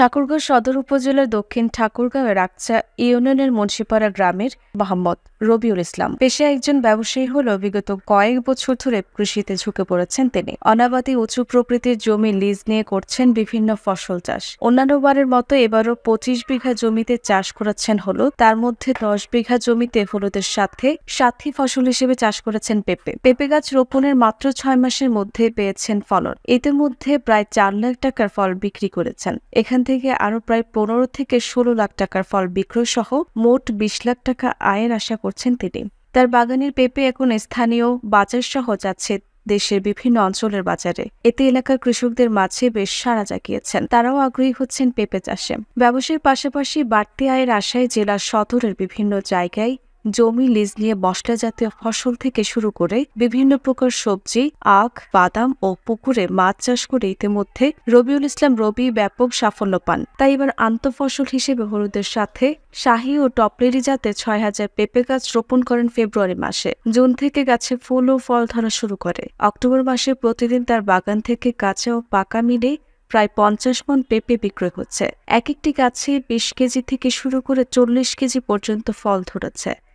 ঠাকুরগাঁও সদর উপজেলার দক্ষিণ ঠাকুরগাঁওয়ের আকচা ইউনিয়নের মুন্সিপাড়া গ্রামের মোহাম্মদ রবিউল ইসলাম। পেশায় একজন ব্যবসায়ী হলেও বিগত কয়েক বছর ধরে কৃষিতে ঝুঁকে পড়েছেন তিনি। অনাবাদী উঁচু প্রকৃতির জমি লিজ নিয়ে করছেন বিভিন্ন ফসল চাষ। অন্যান্য বারের মতো এবারও পঁচিশ বিঘা জমিতে চাষ করেছেন হলুদ। তার মধ্যে দশ বিঘা জমিতে হলুদের সাথে সাথী ফসল হিসেবে চাষ করেছেন পেঁপে। পেঁপে গাছ রোপণের মাত্র ছয় মাসের মধ্যে পেয়েছেন ফলন। ইতিমধ্যে প্রায় চার লাখ টাকার ফল বিক্রি করেছেন। এখান থেকে আরও প্রায় পনেরো থেকে ষোলো লাখ টাকার ফল বিক্রয় সহ মোট বিশ লাখ টাকা আয়ের আশা করছেন তিনি। তার বাগানের পেঁপে এখন স্থানীয় বাজার সহ যাচ্ছে দেশের বিভিন্ন অঞ্চলের বাজারে। এতে এলাকার কৃষকদের মাঝে বেশ সাড়া জাগিয়েছেন। তারাও আগ্রহী হচ্ছেন পেঁপে চাষে। ব্যবসায়ের পাশাপাশি বাড়তি আয়ের আশায় জেলার সদরের বিভিন্ন জায়গায় জমি লিজ নিয়ে মশলা জাতীয় ফসল থেকে শুরু করে বিভিন্ন প্রকার সবজি, আখ, বাদাম ও পুকুরে মাছ চাষ করে ইতিমধ্যে রবিউল ইসলাম রবি ব্যাপক সাফল্য পান। তাই এবার আন্তঃফসল হিসেবে হলুদের সাথে শাহী ও টপলেরি জাতে ছয় হাজার পেঁপে গাছ রোপণ করেন ফেব্রুয়ারি মাসে। জুন থেকে গাছে ফুল ও ফল ধরা শুরু করে। অক্টোবর মাসে প্রতিদিন তার বাগান থেকে কাঁচা ও পাকা মিলে প্রায় পঞ্চাশ মন পেঁপে বিক্রয় হচ্ছে। এক একটি গাছে বিশ কেজি থেকে শুরু করে চল্লিশ কেজি পর্যন্ত ফল ধরেছে।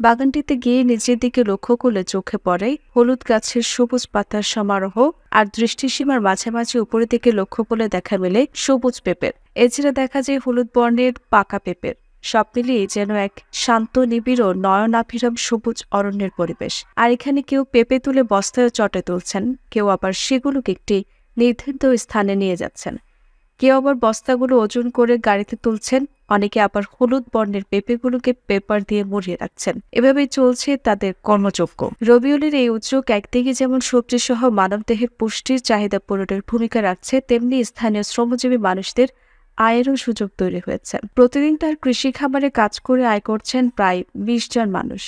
বাগানটিতে গিয়ে নিজের দিকে লক্ষ্য করলে চোখে পড়ে হলুদ গাছের সবুজ পাতার সমারোহ আর দৃষ্টিসীমার মাঝামাঝি উপরের দিকে লক্ষ্য করলে দেখা মেলে সবুজ পেঁপের। এছাড়া দেখা যায় হলুদ বর্ণের পাকা পেঁপের। সব মিলিয়ে যেন এক শান্ত, নিবিড় ও নয়নাভিরাম সবুজ অরণ্যের পরিবেশ। আর এখানে কেউ পেঁপে তুলে বস্তায় চটে তুলছেন, কেউ আবার সেগুলোকে একটি নির্ধারিত স্থানে নিয়ে যাচ্ছেন। কেউ আবার বস্তাগুলো ওজন করে গাড়িতে তুলছেন অনেকে আবার হলুদ বর্ণের পেঁপেগুলোকে পেপার দিয়ে মুড়িয়ে রাখছেন। এভাবেই চলছে তাদের কর্মযোগ্য রবিউলের এই উদ্যোগ একদিকে যেমন সবজি সহ মানবদেহের পুষ্টির চাহিদা পূরণের ভূমিকা রাখছে, তেমনি স্থানীয় শ্রমজীবী মানুষদের আয়েরও সুযোগ তৈরি হয়েছে। প্রতিদিন তার কৃষি খামারে কাজ করে আয় করছেন প্রায় বিশ জন মানুষ।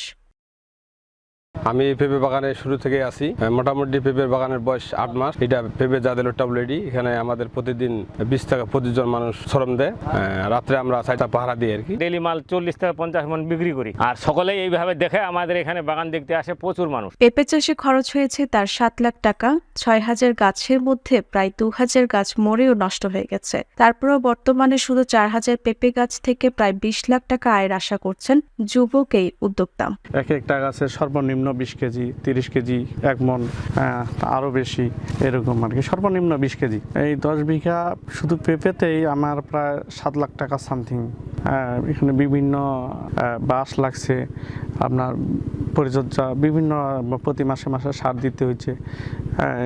আমি এই পেঁপে বাগানে শুরু থেকে আছি। মোটামুটি পেঁপের বাগানের বয়স আট মাস। এটা পেঁপে জাদেল টবলেডি এখানে আমাদের প্রতিদিন বিশ টাকা পঁচিশ জন মানুষ শ্রম দেয়। আহ, রাত্রে আমরা চারটা পাহারা দিই আর কি। ডেলি মাল চল্লিশ থেকে পঞ্চাশ মন বিক্রি করি। আর সকলেই এইভাবে দেখে আমাদের এখানে বাগান দেখতে আসে প্রচুর মানুষ। পেঁপে চাষে খরচ হয়েছে তার সাত লাখ টাকা। ছয় হাজার গাছের মধ্যে প্রায় দু হাজার গাছ মরেও নষ্ট হয়ে গেছে। তারপরেও বর্তমানে শুধু চার হাজার পেঁপে গাছ থেকে প্রায় বিশ লাখ টাকা আয়ের আশা করছেন যুবক এই উদ্যোক্তা। এক একটা গাছের সর্বনিম্ন বিশ কেজি তিরিশ কেজি এক মন আহ, আরও বেশি এরকম আর কি। সর্বনিম্ন বিশ কেজি। এই দশ বিঘা শুধু পেঁপেতেই আমার প্রায় সাত লাখ টাকা সামথিং। এখানে বিভিন্ন বাস লাগছে। আপনার পরিচর্যা বিভিন্ন প্রতি মাসে মাসে সার দিতে হচ্ছে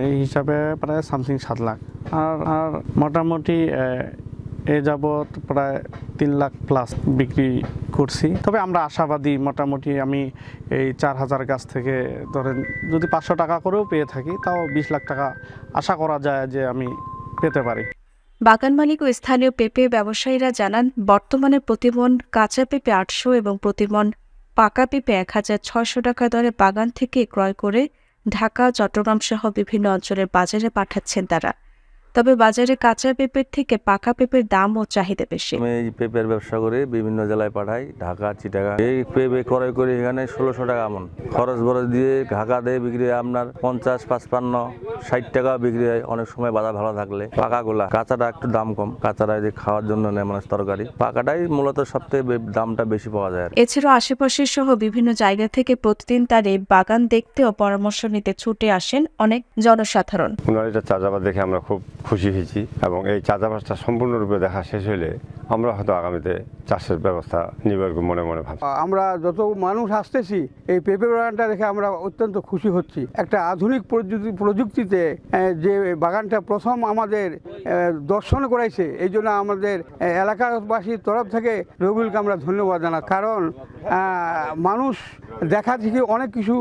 এই হিসাবে প্রায় সামথিং সাত লাখ। আর আর মোটামুটি এ যাবৎ প্রায় তিন লাখ প্লাস বিক্রি করছি। তবে আমরা আশাবাদী মোটামুটি আমি এই চার হাজার গাছ থেকে ধরেন যদি পাঁচশো টাকা করেও পেয়ে থাকি, তাও বিশ লাখ টাকা আশা করা যায় যে আমি পেতে পারি। বাগান মালিক ও স্থানীয় পেঁপে ব্যবসায়ীরা জানান, বর্তমানে প্রতিমন কাঁচা পেঁপে আটশো এবং প্রতিমন পাকা পেঁপে এক হাজার ছয়শো টাকা দরে বাগান থেকে ক্রয় করে ঢাকা, চট্টগ্রাম সহ বিভিন্ন অঞ্চলের বাজারে পাঠাচ্ছেন তারা। তবে বাজারে কাঁচা পেঁপের থেকে পাকা পেঁপের দাম ও চাহিদা বেশি। আমি এই পেঁপের ব্যবসা করে বিভিন্ন জেলায় পাঠাই ঢাকা চিটাগা। এই পেঁপে ক্রয় করে এখানে ষোলোশো টাকা এমন খরচ বরচ দিয়ে ঢাকা দিয়ে বিক্রি হয় আপনার পঞ্চাশ পাঁচপান্ন ষাট টাকা বিক্রি হয়। অনেক সময় বাজার ভালো থাকলে পাকাগুলা কাঁচাটা একটু দাম কম কাঁচাটা যে খাওয়ার জন্য নেয় মানুষ তরকারি। পাকাটাই মূলত সবথেকে বে- দামটা বেশি পাওয়া যায় এছাড়াও আশেপাশের সহ বিভিন্ন জায়গা থেকে প্রতিদিন তার এই বাগান দেখতে ও পরামর্শ নিতে ছুটে আসেন অনেক জনসাধারণ। ওনার এটা চাষাবাদ দেখে আমরা খুব খুশি হয়েছি এবং এই চাষাবাসটা সম্পূর্ণরূপে দেখা শেষ হলে আমরা হয়তো আগামীতে চাষের ব্যবস্থা নিবার মনে মনে ভাব আমরা যত মানুষ আসতেছি এই পেঁপে বাগানটা দেখে আমরা অত্যন্ত খুশি হচ্ছি। একটা আধুনিক প্রযুক্তি প্রযুক্তিতে যে বাগানটা প্রথম আমাদের দর্শন করাইছে এই জন্য আমাদের এলাকাবাসীর তরফ থেকে রবিউলকে আমরা ধন্যবাদ জানা কারণ মানুষ দেখা থেকে অনেক কিছু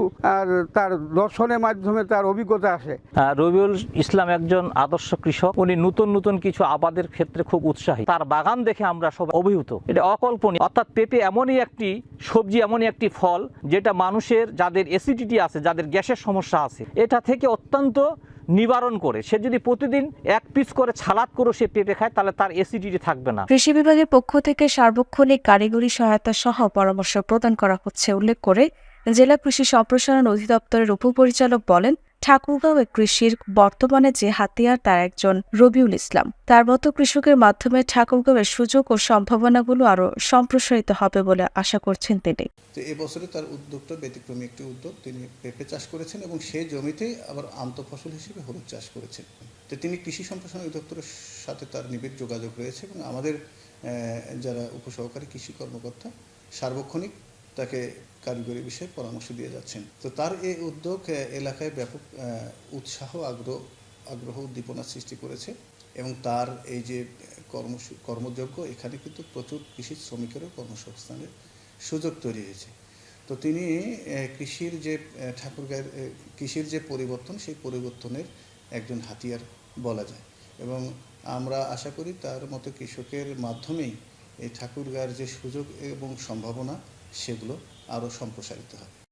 তার দর্শনের মাধ্যমে তার অভিজ্ঞতা আসে। রবিউল ইসলাম একজন আদর্শ কৃষক, উনি নতুন নতুন কিছু আবাদের ক্ষেত্রে খুব উৎসাহী। তার বাগান দেখে আমরা সব অভিভূত। এটা অকল্পনীয়। অর্থাৎ পেঁপে এমনই একটি সবজি, এমনই একটি ফল, যেটা মানুষের, যাদের অ্যাসিডিটি আছে, যাদের গ্যাসের সমস্যা আছে, এটা থেকে অত্যন্ত নিবারণ করে। সে যদি প্রতিদিন এক পিস করে ছালাদ করে সে পেঁপে খায়, তাহলে তার অ্যাসিডিটি থাকবে না। কৃষি বিভাগের পক্ষ থেকে সার্বক্ষণিক কারিগরি সহায়তা সহ পরামর্শ প্রদান করা হচ্ছে, উল্লেখ করে জেলা কৃষি সম্প্রসারণ অধিদপ্তরের উপপরিচালক বলেন ঠাকুরগাঁওয়ে কৃষির বর্তমানে যে হাতিয়ার তার একজন রবিউল ইসলাম। তার মতো কৃষকের মাধ্যমে ঠাকুরগাঁওয়ের সুযোগ ও সম্ভাবনাগুলো আরও সম্প্রসারিত হবে বলে আশা করছেন তিনি। এবছরে তার উদ্যোগটা ব্যতিক্রমী একটি উদ্যোগ। তিনি পেঁপে চাষ করেছেন এবং সেই জমিতেই আবার আন্তঃফসল হিসেবে হলুদ চাষ করেছেন। তো তিনি কৃষি সম্প্রসারণ অধিদপ্তরের সাথে তার নিবিড় যোগাযোগ রয়েছে এবং আমাদের যারা উপসহকারী কৃষি কর্মকর্তা, সার্বক্ষণিক তাকে কারিগরি বিষয়ে পরামর্শ দিয়ে যাচ্ছেন। তো তার এই উদ্যোগ এলাকায় ব্যাপক উৎসাহ, আগ্রহ আগ্রহ উদ্দীপনা সৃষ্টি করেছে এবং তার এই যে কর্ম কর্মযোগ্য এখানে কিন্তু প্রচুর কৃষি শ্রমিকেরও কর্মসংস্থানের সুযোগ তৈরি হয়েছে। তো তিনি কৃষির যে ঠাকুরগাঁয়ের কৃষির যে পরিবর্তন, সেই পরিবর্তনের একজন হাতিয়ার বলা যায়। এবং আমরা আশা করি তার মতো কৃষকের মাধ্যমেই এই ঠাকুরগাঁয়ের যে সুযোগ এবং সম্ভাবনা সেগুলো আরও সম্প্রসারিত হবে।